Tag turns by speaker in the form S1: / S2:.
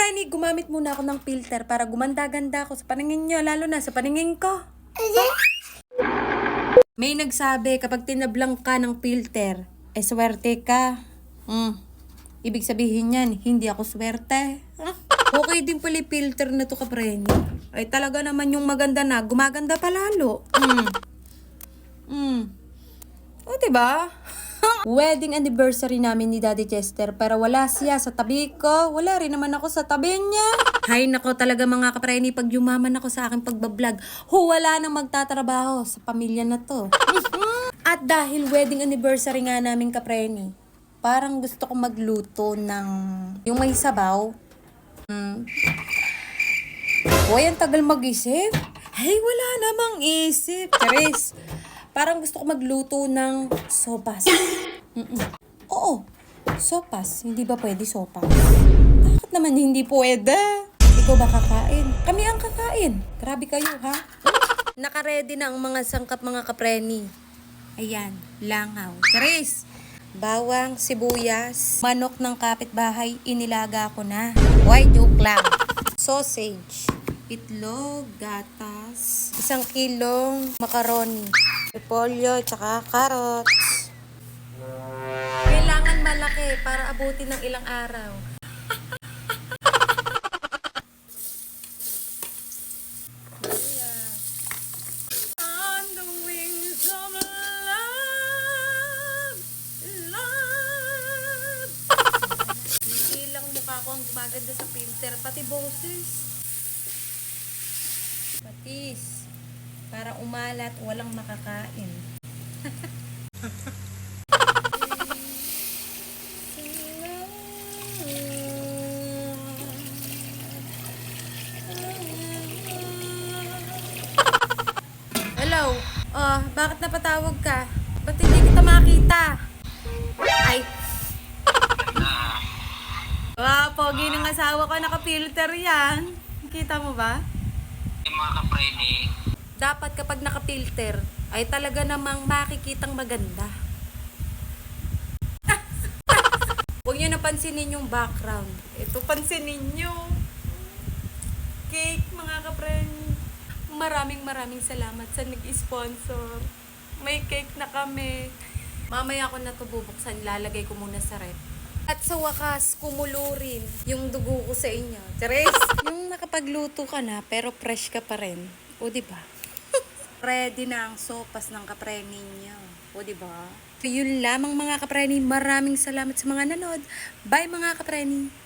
S1: kapreni, gumamit muna ako ng filter para gumanda-ganda ako sa paningin nyo, lalo na sa paningin ko. May nagsabi, kapag tinablang ka ng filter, eh swerte ka. Mm. Ibig sabihin yan, hindi ako swerte. Okay din pala filter na to, kapreni. Ay talaga naman yung maganda na, gumaganda pa lalo. Mm. Mm. O, diba? Wedding anniversary namin ni Daddy Chester pero wala siya sa tabi ko. Wala rin naman ako sa tabi niya. Hay nako talaga mga kapreni pag yumaman ako sa aking pagbablog. Hu, wala nang magtatrabaho sa pamilya na to. At dahil wedding anniversary nga namin kapreni, parang gusto ko magluto ng yung may sabaw. Mm. Hoy, ang tagal mag-isip. Hey, wala namang isip. Charis, parang gusto ko magluto ng sopas. Mm-mm. Oo, sopas. Hindi ba pwede sopas? Bakit naman hindi pwede? Ikaw ba kakain? Kami ang kakain. Grabe kayo, ha? Nakaredy na ang mga sangkap mga kapreni. Ayan, langaw. Charis! Bawang, sibuyas, manok ng kapitbahay, inilaga ko na. Why, joke lang. Sausage, itlog, gatas, isang kilong macaroni, repolyo, tsaka carrots. Malaki para abutin ng ilang araw. Ang gumaganda sa filter, pati boses. Patis. Para umalat, walang makakain. Hello? Oh, bakit napatawag ka? Ba't hindi kita makita? Ay. Wow, pogi ng asawa ko, naka-filter yan. Kita mo ba?
S2: yung mga kapreni,
S1: Dapat kapag naka-filter, ay talaga namang makikitang maganda. Huwag nyo napansinin yung background. Ito, pansinin nyo. Cake, mga kapreni. Maraming maraming salamat sa nag-sponsor. May cake na kami. Mamaya ko na ito bubuksan. Lalagay ko muna sa rep. At sa wakas, kumulo rin yung dugo ko sa inyo. Tres! yung nakapagluto ka na, pero fresh ka pa rin. O, di ba? Ready na ang sopas ng kapreni niya. O, di ba? So, yun lamang mga kapreni. Maraming salamat sa mga nanood. Bye mga kapreni!